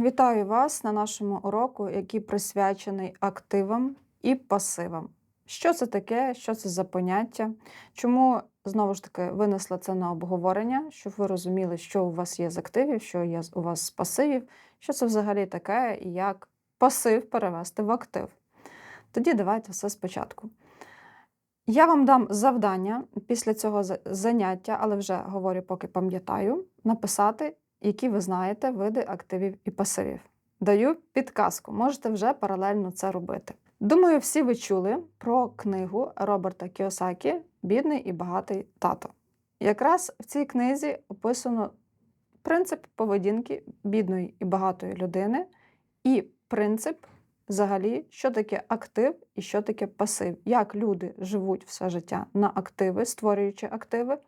Вітаю вас на нашому уроку, який присвячений активам і пасивам. Що це таке, що це за поняття? Чому знову ж таки винесла це на обговорення, щоб ви розуміли, що у вас є з активів, що є у вас з пасивів, що це взагалі таке і як пасив перевести в актив. Тоді давайте все спочатку. Я вам дам завдання після цього заняття, але вже говорю, поки пам'ятаю, написати, які ви знаєте види активів і пасивів. Даю підказку, можете вже паралельно це робити. Думаю, всі ви чули про книгу Роберта Кіосакі Бідний і багатий тато. Якраз в цій книзі описано принцип поведінки бідної і багатої людини і принцип взагалі, що таке актив і що таке пасив. Як люди живуть все життя на активи, створюючи активи,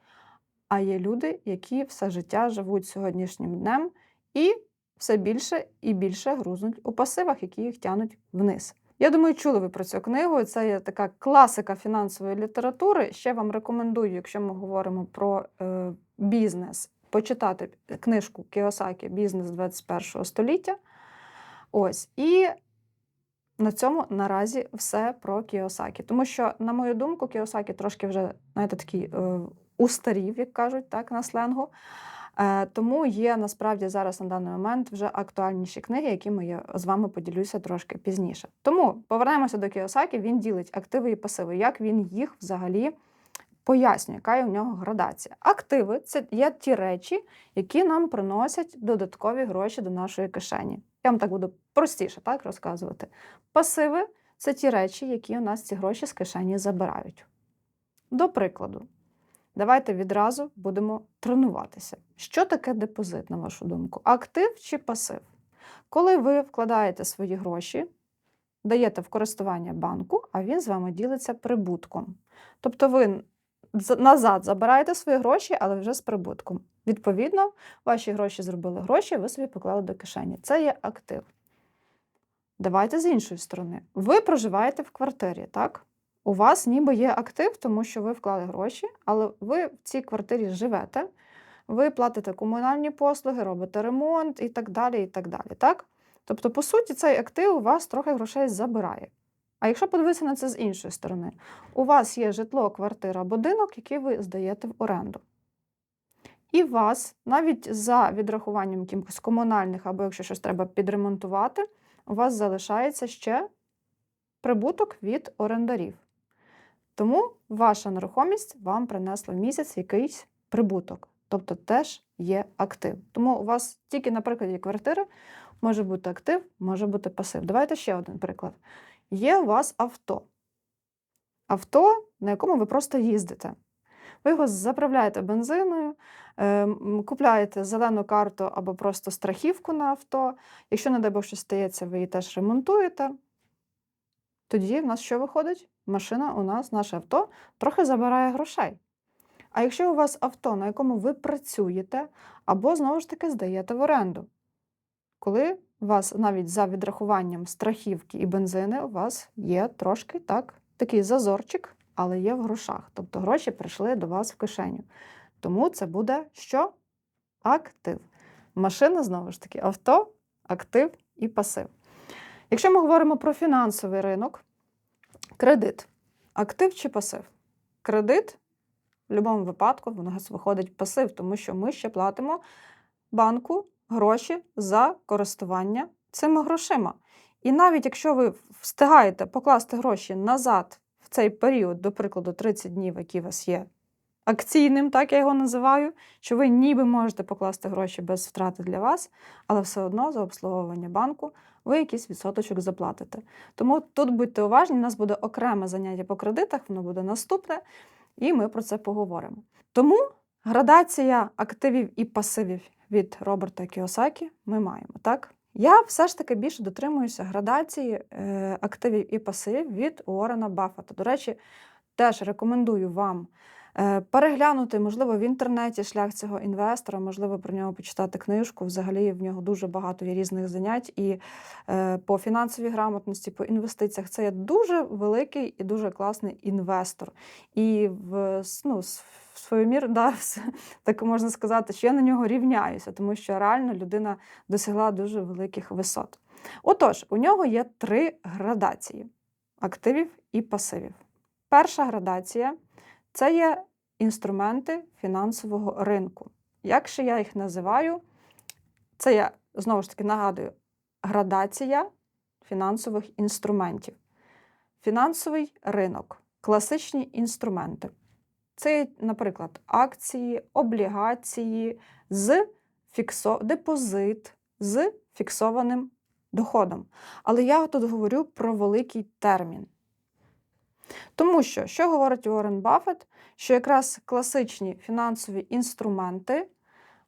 а є люди, які все життя живуть сьогоднішнім днем і все більше і більше грузнуть у пасивах, які їх тянуть вниз. Я думаю, чули ви про цю книгу. Це є така класика фінансової літератури. Ще вам рекомендую, якщо ми говоримо про е, бізнес, почитати книжку Кіосакі Бізнес 21 століття. Ось. І на цьому наразі все про Кіосакі. Тому що, на мою думку, Кіосакі трошки вже, знаєте, такий е, устарів, як кажуть, так, на сленгу. Е, тому є насправді зараз на даний момент вже актуальніші книги, якими я з вами поділюся трошки пізніше. Тому повернемося до Кіосакі. Він ділить активи і пасиви, як він їх взагалі пояснює, яка є в нього градація. Активи це є ті речі, які нам приносять додаткові гроші до нашої кишені. Я вам так буду простіше так розказувати. Пасиви це ті речі, які у нас ці гроші з кишені забирають. До прикладу, давайте відразу будемо тренуватися. Що таке депозит, на вашу думку? Актив чи пасив? Коли ви вкладаєте свої гроші, даєте в користування банку, а він з вами ділиться прибутком. Тобто ви назад забираєте свої гроші, але вже з прибутком. Відповідно, ваші гроші зробили гроші, ви собі поклали до кишені. Це є актив. Давайте з іншої сторони. Ви проживаєте в квартирі, так? У вас ніби є актив, тому що ви вклали гроші, але ви в цій квартирі живете, ви платите комунальні послуги, робите ремонт і так далі. і так далі, так? Тобто, по суті, цей актив у вас трохи грошей забирає. А якщо подивитися на це з іншої сторони, у вас є житло, квартира, будинок, який ви здаєте в оренду. І вас навіть за відрахуванням якихось комунальних, або якщо щось треба підремонтувати, у вас залишається ще прибуток від орендарів. Тому ваша нерухомість вам принесла в місяць якийсь прибуток, тобто теж є актив. Тому у вас тільки на прикладі квартири може бути актив, може бути пасив. Давайте ще один приклад. Є у вас авто. Авто, на якому ви просто їздите. Ви його заправляєте бензиною, е, купляєте зелену карту або просто страхівку на авто. Якщо, не дай Бог, щось стається, ви її теж ремонтуєте. Тоді в нас що виходить? Машина у нас, наше авто, трохи забирає грошей. А якщо у вас авто, на якому ви працюєте, або знову ж таки здаєте в оренду, коли вас навіть за відрахуванням страхівки і бензини, у вас є трошки так, такий зазорчик, але є в грошах. Тобто гроші прийшли до вас в кишеню. Тому це буде що? Актив. Машина, знову ж таки, авто, актив і пасив. Якщо ми говоримо про фінансовий ринок, кредит, актив чи пасив? Кредит в будь-якому випадку в нас виходить пасив, тому що ми ще платимо банку гроші за користування цими грошима. І навіть якщо ви встигаєте покласти гроші назад в цей період, до прикладу, 30 днів, які у вас є акційним, так я його називаю, що ви ніби можете покласти гроші без втрати для вас, але все одно за обслуговування банку ви якийсь відсоточок заплатите. Тому тут будьте уважні, у нас буде окреме заняття по кредитах, воно буде наступне, і ми про це поговоримо. Тому градація активів і пасивів від Роберта Кіосакі ми маємо, так? Я все ж таки більше дотримуюся градації е, активів і пасивів від Уоррена Баффета. До речі, теж рекомендую вам Переглянути, можливо, в інтернеті шлях цього інвестора, можливо, про нього почитати книжку. Взагалі в нього дуже багато є різних занять. І е, по фінансовій грамотності, по інвестиціях це є дуже великий і дуже класний інвестор. І в ну, в свою міру, да, так можна сказати, що я на нього рівняюся, тому що реально людина досягла дуже великих висот. Отож, у нього є три градації активів і пасивів. Перша градація це є інструменти фінансового ринку. Як ще я їх називаю, це я знову ж таки нагадую, градація фінансових інструментів. Фінансовий ринок, класичні інструменти. Це, наприклад, акції, облігації з фіксо... депозит з фіксованим доходом. Але я тут говорю про великий термін. Тому що, що говорить Уоррен Баффет, що якраз класичні фінансові інструменти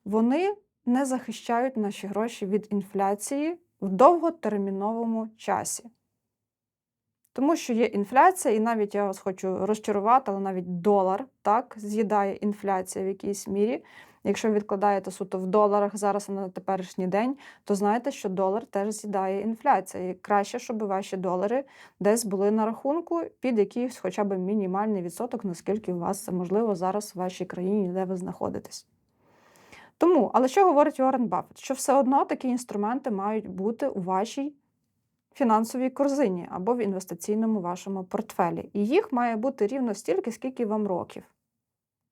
вони не захищають наші гроші від інфляції в довготерміновому часі. Тому що є інфляція, і навіть я вас хочу розчарувати, але навіть долар так з'їдає інфляція в якійсь мірі. Якщо відкладаєте суто в доларах зараз на теперішній день, то знаєте, що долар теж з'їдає інфляція. І краще, щоб ваші долари десь були на рахунку під якийсь хоча б мінімальний відсоток, наскільки у вас це можливо зараз в вашій країні, де ви знаходитесь. Тому, але що говорить Уоррен Баффет? Що все одно такі інструменти мають бути у вашій фінансовій корзині або в інвестиційному вашому портфелі. І їх має бути рівно стільки, скільки вам років.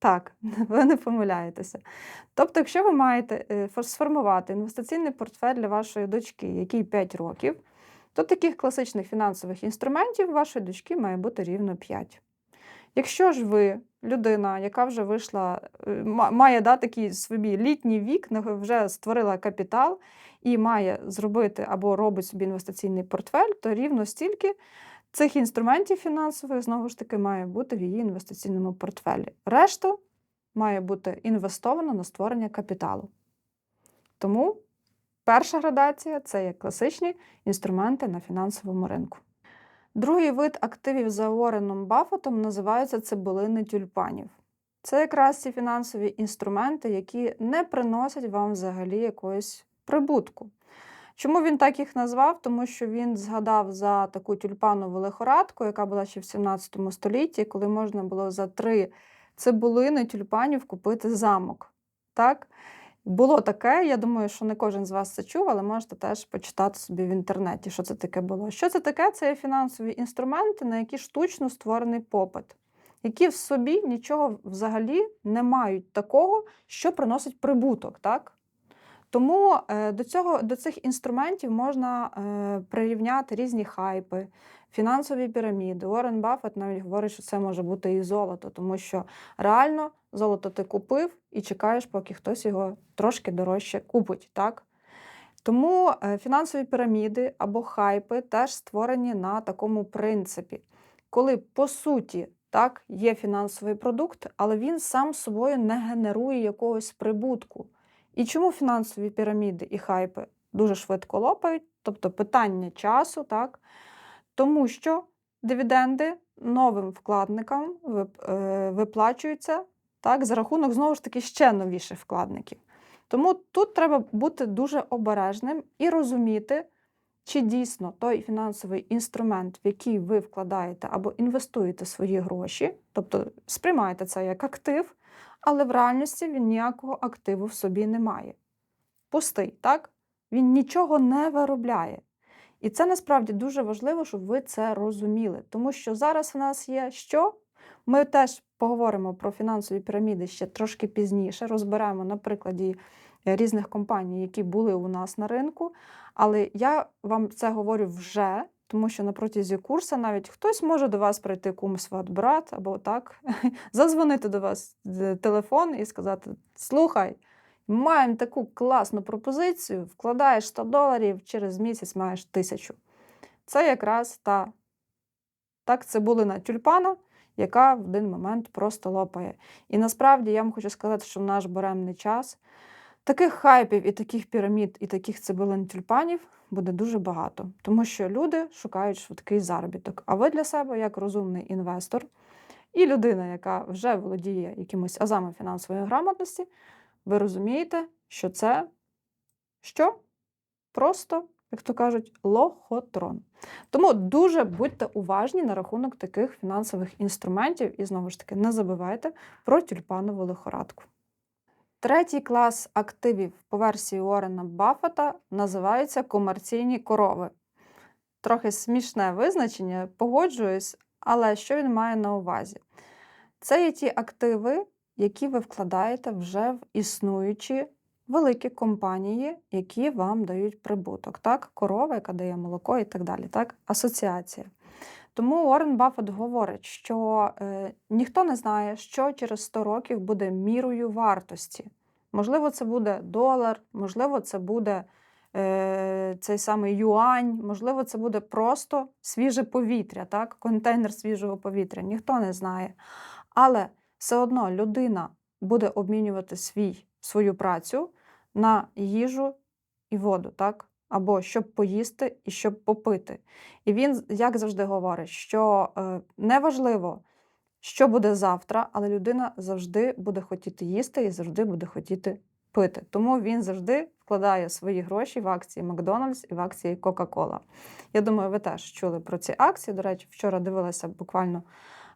Так, ви не помиляєтеся. Тобто, якщо ви маєте е, сформувати інвестиційний портфель для вашої дочки, який 5 років, то таких класичних фінансових інструментів вашої дочки має бути рівно 5. Якщо ж ви людина, яка вже вийшла, е, має да, такий собі літній вік, вже створила капітал і має зробити або робить собі інвестиційний портфель, то рівно стільки цих інструментів фінансових знову ж таки має бути в її інвестиційному портфелі. Решту має бути інвестовано на створення капіталу. Тому перша градація це є класичні інструменти на фінансовому ринку. Другий вид активів за Уорреном Баффетом називається цибулини тюльпанів. Це якраз ці фінансові інструменти, які не приносять вам взагалі якоїсь прибутку. Чому він так їх назвав? Тому що він згадав за таку тюльпанову лихорадку, яка була ще в 17 столітті, коли можна було за три цибулини тюльпанів купити замок. Так? Було таке, я думаю, що не кожен з вас це чув, але можете теж почитати собі в інтернеті, що це таке було. Що це таке? Це є фінансові інструменти, на які штучно створений попит, які в собі нічого взагалі не мають такого, що приносить прибуток. Так? Тому е, до, цього, до цих інструментів можна е, прирівняти різні хайпи, фінансові піраміди. Уоррен Баффет навіть говорить, що це може бути і золото, тому що реально золото ти купив і чекаєш, поки хтось його трошки дорожче купить. Так? Тому е, фінансові піраміди або хайпи теж створені на такому принципі, коли по суті так, є фінансовий продукт, але він сам собою не генерує якогось прибутку. І чому фінансові піраміди і хайпи дуже швидко лопають? Тобто питання часу, так? Тому що дивіденди новим вкладникам е, виплачуються так, за рахунок знову ж таки ще новіших вкладників. Тому тут треба бути дуже обережним і розуміти, чи дійсно той фінансовий інструмент, в який ви вкладаєте або інвестуєте свої гроші, тобто сприймаєте це як актив, але в реальності він ніякого активу в собі не має. Пустий, так? Він нічого не виробляє. І це насправді дуже важливо, щоб ви це розуміли. Тому що зараз в нас є що? Ми теж поговоримо про фінансові піраміди ще трошки пізніше, розберемо на прикладі е, різних компаній, які були у нас на ринку. Але я вам це говорю вже, тому що на протязі курсу навіть хтось може до вас прийти кум сват брат або так, зазвонити до вас телефон і сказати: Слухай, маємо таку класну пропозицію, вкладаєш 100 доларів, через місяць маєш тисячу. Це якраз та так цибулина тюльпана, яка в один момент просто лопає. І насправді я вам хочу сказати, що в наш буремний час таких хайпів і таких пірамід, і таких цибулин тюльпанів буде дуже багато, тому що люди шукають швидкий заробіток. А ви для себе, як розумний інвестор, і людина, яка вже володіє якимось азами фінансової грамотності, ви розумієте, що це що? Просто, як то кажуть, лохотрон. Тому дуже будьте уважні на рахунок таких фінансових інструментів і знову ж таки не забувайте про тюльпанову лихорадку. Третій клас активів по версії Уоррена Баффета називається комерційні корови. Трохи смішне визначення, погоджуюсь, але що він має на увазі? Це є ті активи, які ви вкладаєте вже в існуючі великі компанії, які вам дають прибуток. Так? Корова, яка дає молоко і так далі. Так? Асоціація. Тому Уоррен Баффет говорить, що е, ніхто не знає, що через 100 років буде мірою вартості. Можливо, це буде долар, можливо, це буде е, цей самий юань, можливо, це буде просто свіже повітря, так? контейнер свіжого повітря. Ніхто не знає. Але все одно людина буде обмінювати свій, свою працю на їжу і воду, так? Або щоб поїсти і щоб попити. І він, як завжди, говорить, що е, неважливо, що буде завтра, але людина завжди буде хотіти їсти і завжди буде хотіти пити. Тому він завжди вкладає свої гроші в акції Макдональдс і в акції Кока-Кола. Я думаю, ви теж чули про ці акції. До речі, вчора дивилася буквально.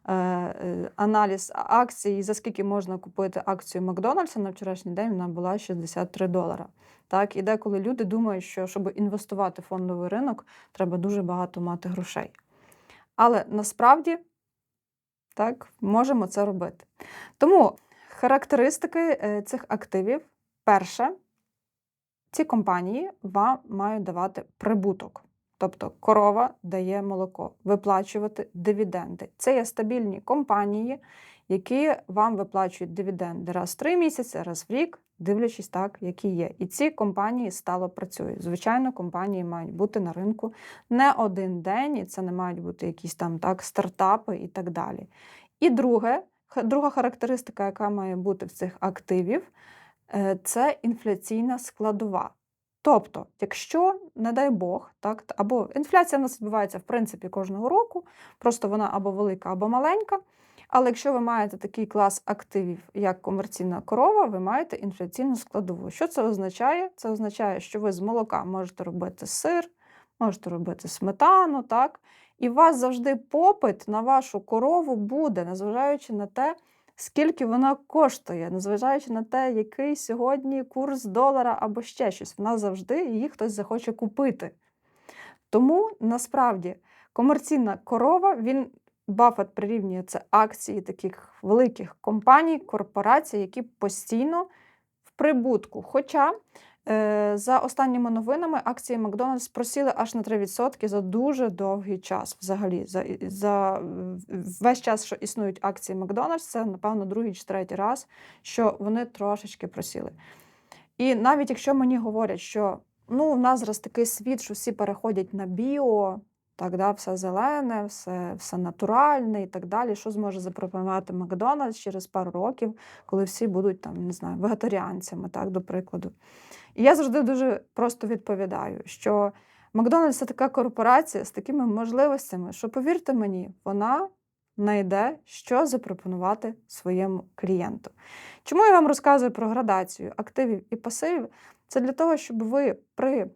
Е, е, Аналіз акцій, за скільки можна купити акцію Макдональдса на вчорашній день вона була 63 долара. Так, і деколи люди думають, що щоб інвестувати в фондовий ринок, треба дуже багато мати грошей. Але насправді так, можемо це робити. Тому характеристики е, цих активів: перше, ці компанії вам мають давати прибуток. Тобто корова дає молоко, виплачувати дивіденди. Це є стабільні компанії, які вам виплачують дивіденди раз в три місяці, раз в рік, дивлячись так, які є. І ці компанії стало працюють. Звичайно, компанії мають бути на ринку не один день, і це не мають бути якісь там так стартапи і так далі. І друге, друга характеристика, яка має бути в цих активів, е, це інфляційна складова. Тобто, якщо, не дай Бог, так, або інфляція в нас відбувається в принципі кожного року, просто вона або велика, або маленька. Але якщо ви маєте такий клас активів, як комерційна корова, ви маєте інфляційну складову. Що це означає? Це означає, що ви з молока можете робити сир, можете робити сметану, так? І у вас завжди попит на вашу корову буде, незважаючи на те, скільки вона коштує, незважаючи на те, який сьогодні курс долара або ще щось. Вона завжди її хтось захоче купити. Тому насправді комерційна корова, він Баффет прирівнює це акції таких великих компаній, корпорацій, які постійно в прибутку. Хоча за останніми новинами акції Макдональдс просіли аж на 3% за дуже довгий час. Взагалі, за, за весь час, що існують акції Макдональдс, це, напевно, другий чи третій раз, що вони трошечки просіли. І навіть якщо мені говорять, що ну, в нас зараз такий світ, що всі переходять на біо, так, да, все зелене, все, все натуральне і так далі. Що зможе запропонувати Макдональдс через пару років, коли всі будуть там, не знаю, вегетаріанцями, так, до прикладу. І я завжди дуже просто відповідаю, що Макдональдс це така корпорація з такими можливостями, що, повірте мені, вона знайде, що запропонувати своєму клієнту. Чому я вам розказую про градацію активів і пасивів? Це для того, щоб ви при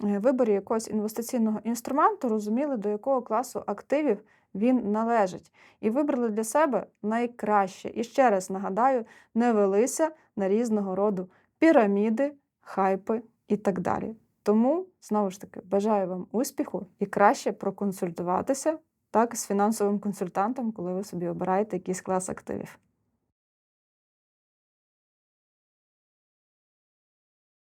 виборі якогось інвестиційного інструменту розуміли, до якого класу активів він належить, і вибрали для себе найкраще. І ще раз нагадаю, не велися на різного роду піраміди, хайпи і так далі. Тому, знову ж таки, бажаю вам успіху і краще проконсультуватися так, з фінансовим консультантом, коли ви собі обираєте якийсь клас активів.